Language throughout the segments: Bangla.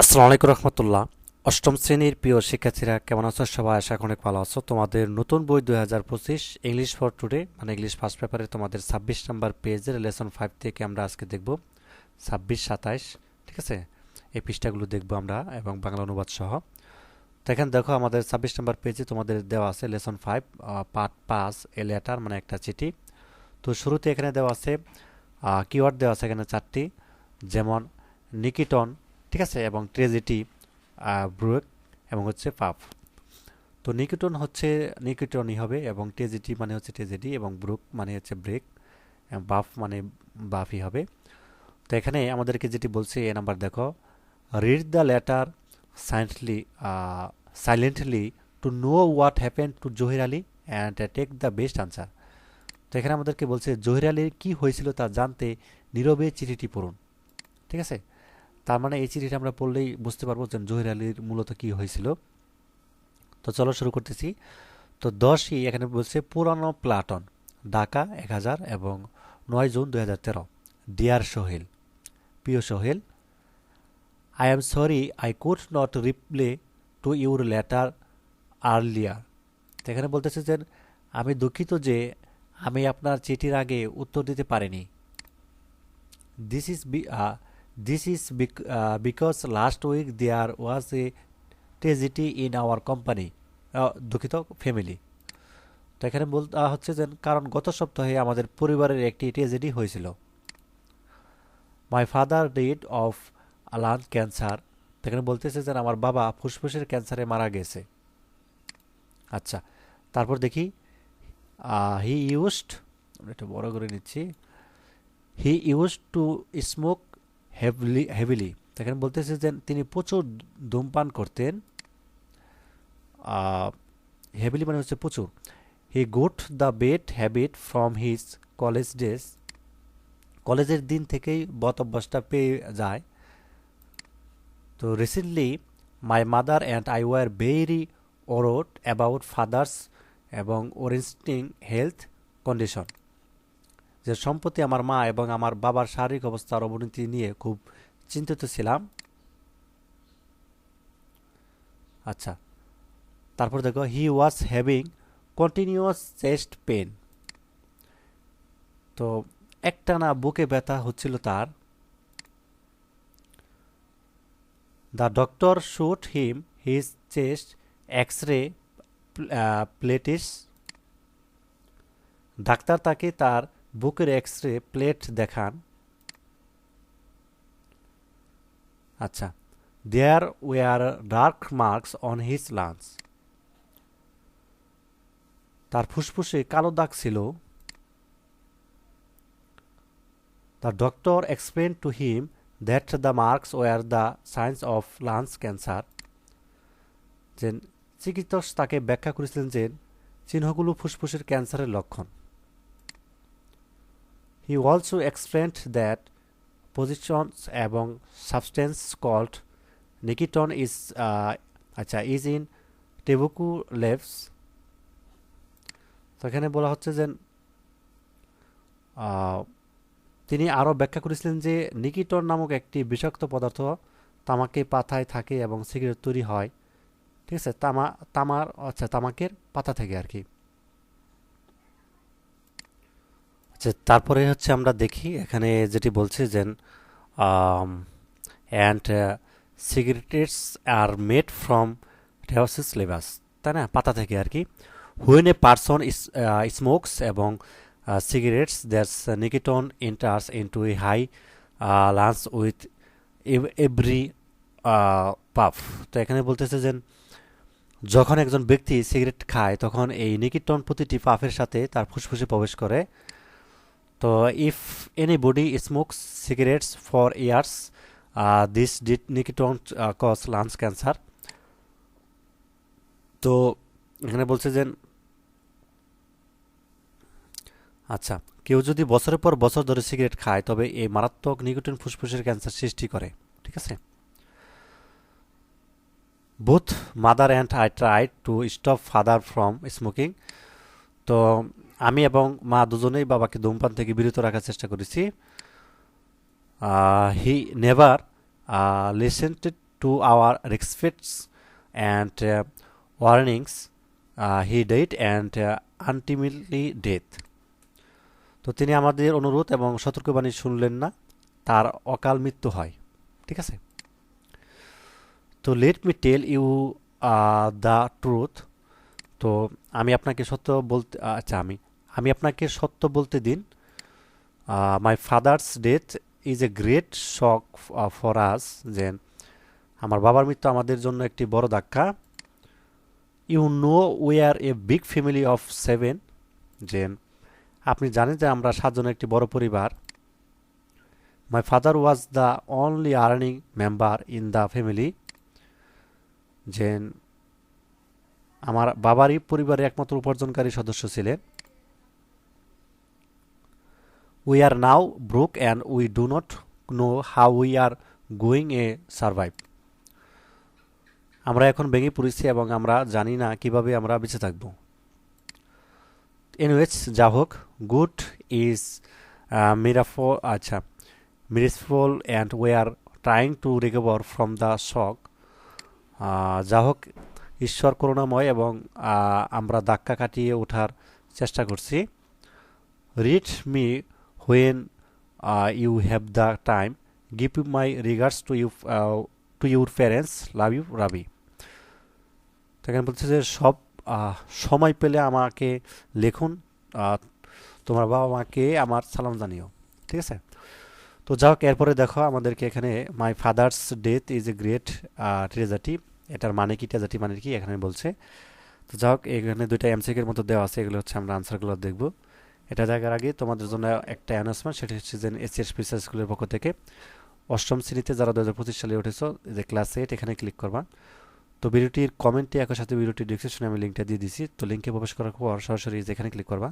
আসসালামু আলাইকুম রহমতুল্লাহ। অষ্টম শ্রেণির প্রিয় শিক্ষার্থীরা, কেমন আছো? সবাই আশা অনেক ভালো আছো। তোমাদের নতুন বই দুই হাজার পঁচিশ ইংলিশ ফর টুডে মানে ইংলিশ ফার্স্ট পেপারে তোমাদের ছাব্বিশ নাম্বার পেজের লেসন ফাইভ থেকে আমরা আজকে দেখব। ছাব্বিশ, সাতাইশ, ঠিক আছে? এই পৃষ্ঠাগুলো দেখব আমরা এবং বাংলা অনুবাদ সহ। তো এখানে দেখো, আমাদের ছাব্বিশ নাম্বার পেজে তোমাদের দেওয়া আছে লেসন ফাইভ পার্ট পাঁচ এ লেটার মানে একটা চিঠি। তো শুরুতে এখানে দেওয়া আছে কিওয়ার্ড দেওয়া আছে এখানে চারটি। যেমন নিকিটন ঠিক আছে, এবং ট্রেজেটি ব্রুক এবং হচ্ছে পাপ তো নিকিটন হচ্ছে নিকিটনই হবে এবং ট্রেজেটি মানে হচ্ছে ট্রেজেডি এবং ব্রুক মানে হচ্ছে ব্রেক বাফ মানে বাফই হবে। তো এখানে আমাদেরকে যেটি বলছে এ নাম্বার দেখো read the letter silently silently to know what happen to Zahir Ali and take the best answer তো এখানে আমাদেরকে বলছে জহির আলীর কী হয়েছিল তা জানতে নীরবে চিঠিটি পড়ুন। ঠিক আছে? তার মানে এই চিঠিটা আমরা পড়লেই বুঝতে পারব যে জহির আলীর মূলত কি হয়েছিল। তো চলো শুরু করতেছি। তো দশই এখানে বলছে, পুরানো প্লাটন, ঢাকা এক হাজার এবং নয় জুন দুই হাজার তেরো। ডিয়ার সোহেল, প্রিয় Sohel I am sorry I could not reply to your letter earlier তো এখানে বলতেছে যে, আমি দুঃখিত যে আমি আপনার চিঠির আগে উত্তর দিতে পারিনি। This is B This is bec- uh, because last week there was a tragedy in our company. Uh, দুঃখিত ফ্যামিলি তো এখানে বলতে হচ্ছে যে কারণ গত সপ্তাহে আমাদের পরিবারের একটি ট্রেজেডি হয়েছিল। My father dead of lung cancer এখানে বলতেছে যে আমার বাবা ফুসফুসের ক্যান্সারে মারা গেছে। আচ্ছা তারপর দেখি হি ইউজড একটু বড় করে নিচ্ছি he use to smoke heavily heavily এখানে বলতেছে যে তিনি প্রচুর ধূমপান করতেন হেভিলি মানে হচ্ছে প্রচুর। He got the bad habit from his college days কলেজের দিন থেকেই বত অভ্যাসটা পেয়ে যায়। তো recently my mother and I were very worried about father's এবং ওরেন্সটিং হেলথ কন্ডিশন যে সম্প্রতি আমার মা এবং আমার বাবার শারীরিক অবস্থার অবনতি নিয়ে খুব চিন্তিত ছিলাম। আচ্ছা তারপর দেখো he was having continuous chest pain তো একটানা বুকে ব্যথা হচ্ছিল তার। The doctor showed him his chest X ray plates doctor তাকে তার বুকের এক্স রে প্লেট দেখান। আচ্ছা there were dark marks on his lungs তার ফুসফুসে কালো দাগ ছিল। The doctor explain to him that the marks were the signs of lung cancer যে চিকিৎসক তাকে ব্যাখ্যা করেছিলেন যে চিহ্নগুলো ফুসফুসের ক্যান্সারের লক্ষণ। He also explained that positions এবং called Nikiton is uh, আচ্ছা ইজ ইন টেবুকু লেভস তো এখানে বলা হচ্ছে যে তিনি আরও ব্যাখ্যা করেছিলেন যে নিকিটন নামক একটি বিষাক্ত পদার্থ তামাকে পাতায় থাকে এবং সিগারেট তৈরি হয়। ঠিক আছে? তামা তামার আচ্ছা তামাকের পাতা থেকে আর কি। আচ্ছা তারপরে হচ্ছে আমরা দেখি, এখানে যেটি বলছে যে and cigarettes R made from রেওসিস লেবাস তাই না? পাতা থেকে আর কি। হুইন এ পারসন স্মোকস এবং cigarettes that's nicotine enters into a high lungs with every puff তো এখানে বলতেছে যে, যখন একজন ব্যক্তি সিগারেট খায়, তখন এই নিকিটন প্রতিটি পাফের সাথে তার ফুসফুসে প্রবেশ করে। তো if anybody smokes cigarettes for years this did nicotine cause lung cancer তো এখানে বলছে যে আচ্ছা কেউ যদি বছরের পর বছর ধরে সিগারেট খায়, তবে এই মারাত্মক নিকোটিন ফুসফুসের ক্যান্সার সৃষ্টি করে। ঠিক আছে? Both mother and I try to stop father from smoking তো আমি এবং মা দুজনেই বাবাকে ধূমপান থেকে বিরত রাখার চেষ্টা করেছি। He never listened to our respects and warnings he died and ultimately death তো তিনি আমাদের অনুরোধ এবং সতর্কবাণী শুনলেন না, তার অকাল মৃত্যু হয়। ঠিক আছে? তো let me tell you the truth তো আমি আপনাকে সত্য বলতে আচ্ছা আমি আমি আপনাকে সত্য বলতে দিন my father's death is a great shock for us যে আমার বাবার মৃত্যু আমাদের জন্য একটি বড় ধাক্কা। You know we are a big family of seven যে আপনি জানেন যে আমরা সাতজনের একটি বড় পরিবার। My father was the only earning member in the family যে আমার বাবারই পরিবারের একমাত্র উপার্জনকারী সদস্য ছিলেন। We are now broke and we do not know how we are going a survive আমরা এখন ভেঙে পড়েছি এবং আমরা জানি না কীভাবে আমরা বেঁচে থাকব। এনিওয়েজ যা হোক গুড ইজ মিরাফো আচ্ছা merciful and we are trying to recover from the shock যা হোক, ঈশ্বর করুণাময় এবং আমরা ধাক্কা কাটিয়ে ওঠার চেষ্টা করছি। Read me when you have the time give you my regards to you to your parents love you Rabi এখানে বলছে যে, সব সময় পেলে আমাকে লিখুন তোমার বাবা মাকে আমার সালাম জানিও। ঠিক আছে? তো যাই হোক এরপরে দেখো আমাদেরকে এখানে my father's death is a great tragedy এটার মানে কি ট্রেজাটি মানে কি, এখানে বলছে। তো যাই হোক এখানে দুইটা এমসিকের মতো দেওয়া আছে, এগুলো হচ্ছে আমরা আনসারগুলো দেখব। এটা দেখার আগে তোমাদের জন্য একটা অ্যানাউন্সমেন্ট সেটা হচ্ছে যে এসিএস পিসার স্কুলের পক্ষ থেকে অষ্টম শ্রেণীতে যারা দু হাজার পঁচিশ সালে উঠেছো যে ক্লাস এইট এখানে ক্লিক করবা। তো ভিডিওটির কমেন্টে একই সাথে ভিডিওটির ডিসক্রিপশনে আমি লিঙ্কটা দিয়ে দিছি, তো লিঙ্কে প্রবেশ করার পর সরাসরি যেখানে ক্লিক করবা।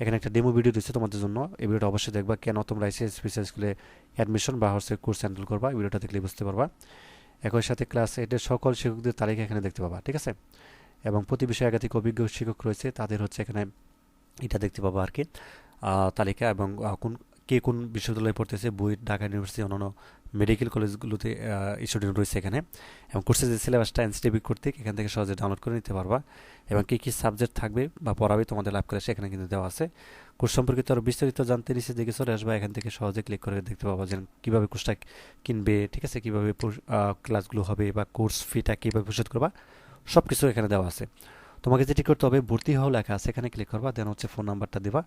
এখানে একটা ডেমো ভিডিও দিচ্ছে তোমাদের জন্য, এই ভিডিওটা অবশ্যই দেখবা, কেন তোমরা এসে স্পেশাল স্কুলে অ্যাডমিশন বা হচ্ছে কোর্স হ্যান্ডেল করবা, এই ভিডিওটা দেখলে বুঝতে পারবা। একই সাথে ক্লাস এইটের সকল শিক্ষকদের তালিকা এখানে দেখতে পাবা, ঠিক আছে? এবং প্রতি বিষয়ে একাধিক অভিজ্ঞ শিক্ষক রয়েছে, তাদের হচ্ছে এখানে এটা দেখতে পাবো আর কি। তালিকা এবং কোন, কে কোন বিশ্ববিদ্যালয়ে পড়তেছে, বই ঢাকা ইউনিভার্সিটি অন্যান্য মেডিকেল কলেজগুলোতে স্টুডেন্ট রয়েছে এখানে। এবং কোর্সের যে সিলেবাসটা এনসিটিভি কর্তৃক এখান থেকে সহজে ডাউনলোড করে নিতে পারবা। এবং কী কী সাবজেক্ট থাকবে বা পড়াবে তোমাদের লাভ করে সেখানে কিন্তু দেওয়া আছে। কোর্স সম্পর্কিত আরও বিস্তারিত জানতে নিচে দেখে চলে আসবা, এখান থেকে সহজে ক্লিক করে দেখতে পাবা যে কীভাবে কোর্সটা কিনবে, ঠিক আছে, কীভাবে ক্লাসগুলো হবে বা কোর্স ফিটা কীভাবে পরিশোধ করবা সব কিছু এখানে দেওয়া আছে। তোমাকে যেটি করতে হবে, ভর্তি হওয়া লেখা এখানে ক্লিক করবা দেন হচ্ছে ফোন নাম্বারটা দেবা।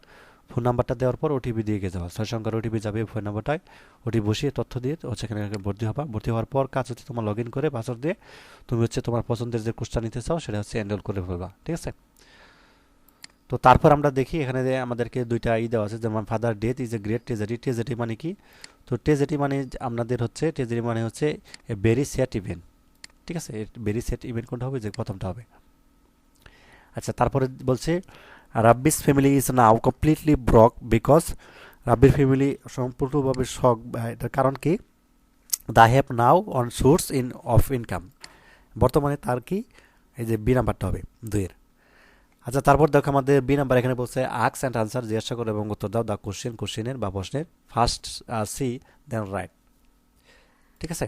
ফোন নাম্বারটা দেওয়ার পর ওটিপি দিয়ে গিয়ে যাওয়া ছয় সংখ্যার ওটিপি যাবে ফোন নাম্বারটায় ওটি বসিয়ে তথ্য দিয়ে হচ্ছে এখানে ভর্তি হবা। ভর্তি হওয়ার পর কাজ হচ্ছে তোমার লগ করে পাসওয়ার্ড দিয়ে তুমি হচ্ছে তোমার পছন্দের যে কোর্সটা নিতে চাও, সেটা হচ্ছে এনরোল করে ফেলবা, ঠিক আছে? তো তারপর আমরা দেখি এখানে আমাদেরকে দুইটা ই দেওয়া আছে, যেমন father death is a great treasury treasury মানে কি? তো ট্রেজারি মানে আপনাদের হচ্ছে ট্রেজারি মানে হচ্ছে এ ভেরি সেট ইভেন্ট ঠিক আছে? ভেরি সেট ইভেন্ট কোনটা হবে? যে প্রথমটা হবে। আচ্ছা তারপরে বলছে, Rabbi's family is now completely broke because রাব্বির family সম্পূর্ণভাবে শখ এটার কারণ কি? They have now on source in of income বর্তমানে তার কি? এই যে বি নাম্বারটা হবে, দুইয়ের। আচ্ছা তারপর দেখো আমাদের বি নাম্বার এখানে বলছে আক্স অ্যান্ড আনসার জিজ্ঞাসা করো এবং উত্তর দাও দ্য কোশ্চেন কোশ্চেনের বা প্রশ্নের ফার্স্ট সি দেন রাইট ঠিক আছে?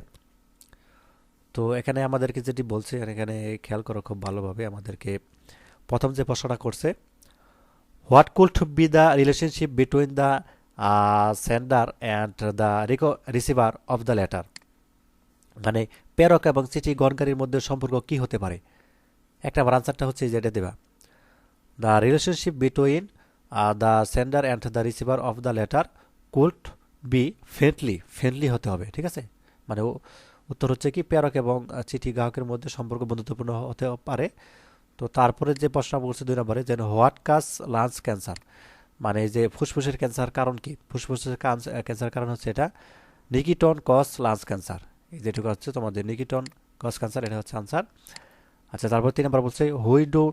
তো এখানে আমাদেরকে যেটি বলছে, এখানে খেয়াল করো খুব ভালোভাবে আমাদেরকে প্রথম যে প্রশ্নটা করছে what could be the relationship between the sender and the receiver of the letter মানে প্রেরক এবং চিঠি গ্রহণকারীর মধ্যে সম্পর্ক কি হতে পারে? একটা আমার আনসারটা হচ্ছে যেটা দেবা। The relationship between the sender and the receiver of the letter could be friendly friendly হতে হবে। ঠিক আছে? মানে উত্তর হচ্ছে কি, প্রেরক এবং চিঠি গ্রাহকের মধ্যে সম্পর্ক বন্ধুত্বপূর্ণ হতে পারে। তো তারপরে যে প্রশ্ন বলছে দুই নম্বরে যে হোয়াট কাজ লাঞ্চ ক্যান্সার? মানে যে ফুসফুসের ক্যান্সার কারণ কি? ফুসফুসের ক্যান্সার কারণ হচ্ছে এটা, নিকিটন কস লাঞ্চ ক্যান্সার। যেটুকু হচ্ছে তোমাদের নিকিটন কস ক্যান্সার, এটা হচ্ছে আনসার। আচ্ছা তারপর তিন নম্বর বলছে who do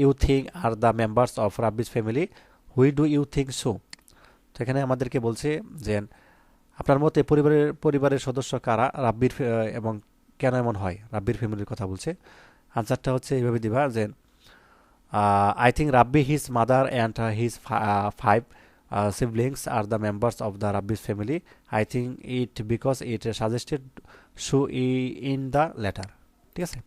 you think are the members of Rabbi's family who do you think so তো এখানে আমাদেরকে বলছে যে, আপনার মতে পরিবারের পরিবারের সদস্য কারা? রাব্বির এবং কেন এমন হয়? রাব্বির ফ্যামিলির কথা বলছে। আনসারটা হচ্ছে এইভাবে দিবা যে I think Rabbi his mother and his five siblings are the members of the the family I think it because it suggested suggested ই ইন দ্য লেটার ঠিক আছে?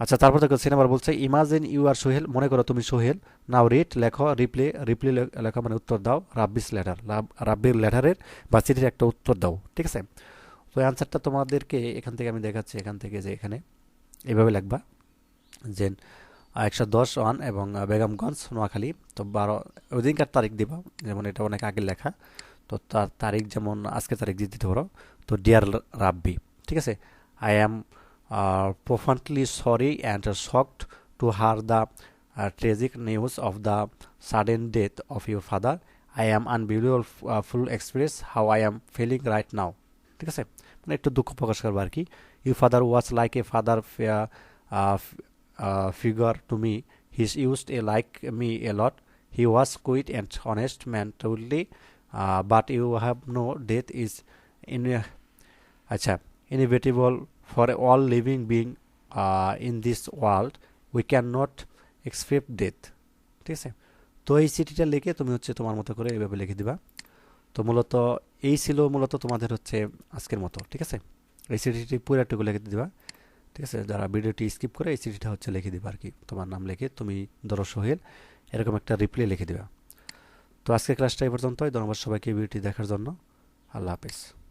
আচ্ছা তারপর দেখো সি নাম্বার বলছে ইমাজিন ইউ আর সোহেল মনে করো তুমি সোহেল নাও রিড লেখো রিপ্লে রিপ্লে লেখো মানে উত্তর দাও রাব্বিস লেটার রাব্বির লেটারের বা চিঠির একটা উত্তর দাও। ঠিক আছে? তো অ্যান্সারটা তোমাদেরকে এখান থেকে আমি দেখাচ্ছি, এখান থেকে যে এখানে। এভাবে লেখবা যে, একশো দশ ওয়ান এবং বেগমগঞ্জ, নোয়াখালী, তো বারো ওই দিনকার তারিখ দিবা, যেমন এটা অনেক আগে লেখা, তো তার তারিখ যেমন আজকে তারিখ দিয়ে দিতে পারো, তো ডিয়ার রাব্বি, ঠিক আছে? I am profoundly sorry and shocked to hear the tragic news of the sudden death of your father I am unbeautiful full experience how I am feeling right now ঠিক আছে? মানে একটু দুঃখ প্রকাশ করব আর কি। You father was like a father figure to me his used a like me a lot he was quite and honest man truly but you have no death is in আচ্ছা inevitable for all living being uh, in this world. We cannot expect death ঠিক আছে? তো এই চিঠিটা লিখে তুমি হচ্ছে তোমার মতো করে এইভাবে লিখে দিবা। তো মূলত এই ছিল মূলত তোমাদের হচ্ছে আজকের মতো। ঠিক আছে? এই চিঠিটি পুরাটুকু লিখে দিবা, ঠিক আছে? যারা ভিডিওটি স্কিপ করে এই সিটিটা হচ্ছে লিখে দিবা আর কি তোমার নাম লিখে তুমি ধরো সোহেল, এরকম একটা রিপ্লাই লিখে দিবা। তো আজকে ক্লাসটা এই পর্যন্তই। ধন্যবাদ সবাইকে ভিডিওটি দেখার জন্য। আল্লাহ হাফিজ।